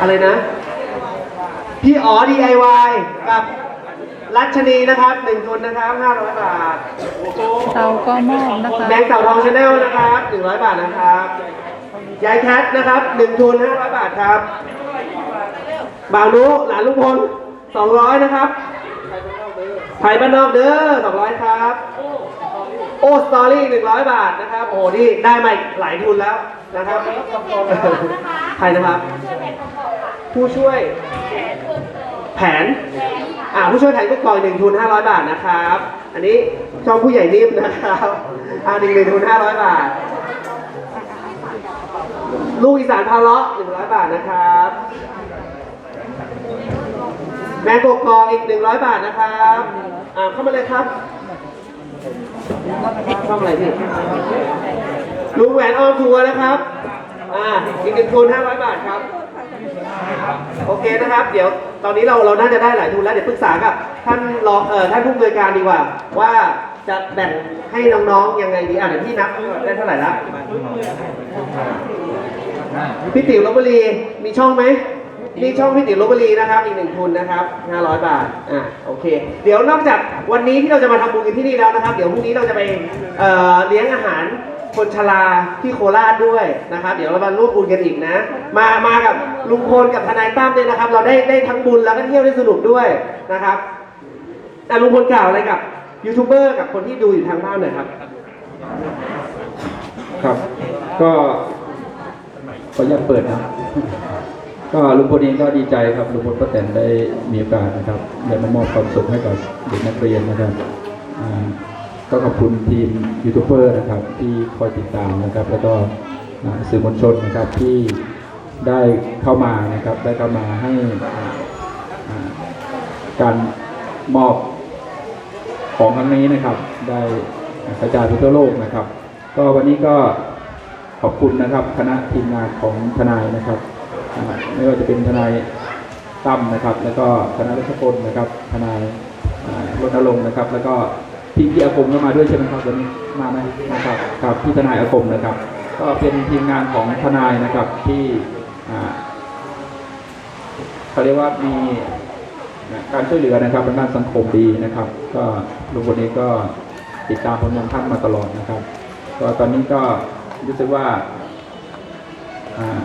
อะไรนะ พี่อ๋อ DIY กับรัชนีนะครับหนึ่งทุนนะครับ500บาทเราก็มอบนะคะแบงค์เต่าทองชาแนลนะครับ100บาทนะครับยายแคทนะครับหนึ่งทุน500บาทครับบ่าวนุหลานลุงพล200นะครับไผ่บ้านนอกเด้อ200ครับ โอ้สตอรี่100บาทนะครับ โอ้โหนี่ได้มาอีกหลายทุนแล้วนะครับใครนะครับ ผู้ช่วยแผน อ่าผู้ช่วยแผนก็กองหนึ่งทุน500บาทนะครับ อันนี้ช่องผู้ใหญ่นิ่มนะครับอ่าหนึ่งหนึ่งทุน500บาท ลูกอีสานพาเลาะ100บาทนะครับแมงกกองอีก100บาทนะครับอ่าเข้ามาเลยครับช่องอะไรพี่ลุงแหวนออมทัวร์นะครับ อ่าอีกหนึ่งทุน500บาทครับ โอเคนะครับ เดี๋ยวตอนนี้เราเราน่าจะได้หลายทุนแล้วเดี๋ยวปรึกษากับท่านรองเอ่อท่านผู้อำนวยการดีกว่า ว่าจะแบ่งให้น้องๆยังไงดีอะเดี๋ยวพี่นับได้เท่าไหร่ละพี่ติ๋วลบบุรีมีช่องไหมมีช่องพี่ติ๋วลบบุรีนะครับอีกหนึ่งทุนนะครับ 500 บาทอะโอเค เดี๋ยวนอกจากวันนี้ที่เราจะมาทำบุญกันที่นี่แล้วนะครับ เดี๋ยวพรุ่งนี้เราจะไปเอ่อเลี้ยงอาหาร คนชราที่โคราชด้วยนะครับ เดี๋ยวเรามาร่วมบุญกันอีกนะ มามากับลุงพลกับทนายตั้มเนี่ยนะครับ เราได้ได้ทั้งบุญแล้วก็เที่ยวได้สนุกด้วยนะครับแต่ลุงพลกล่าวอะไรกับยูทูบเบอร์กับคนที่ดูอยู่ทางบ้านหน่อยครับ ครับ ก็ขออนุญาตเปิดนะก็ลุงพลเองก็ดีใจครับลุงพลป้าแตนได้มีโอกาสนะครับได้มามอบความสุขให้กับเด็กนักเรียนนะครับ ก็ขอบคุณทีมยูทูบเบอร์นะครับที่คอยติดตามนะครับ แล้วก็สื่อมวลชนนะครับที่ได้เข้ามานะครับได้เข้ามาให้การมอบของครั้งนี้นะครับ ได้กระจายไปทั่วโลกนะครับ ก็วันนี้ก็ขอบคุณนะครับคณะทีมงานของทนายนะครับไม่ว่าจะเป็นทนายตั้มนะครับ แล้วก็ทนายรัชพลนะครับทนายอ่ารณรงค์นะครับ แล้วก็ พี่พี่อาคมก็มาด้วยใช่ไหมครับวันนี้มาไหมนะครับครับพี่ทนายอาคมนะครับ ก็เป็นทีมงานของทนายนะครับที่เขาเรียกว่ามีการช่วยเหลือนะครับทางด้านสังคมดีนะครับ ก็ลุงคนนี้ก็ติดตามผลงานท่านมาตลอดนะครับ ก็ตอนนี้ก็รู้สึกว่าอ่า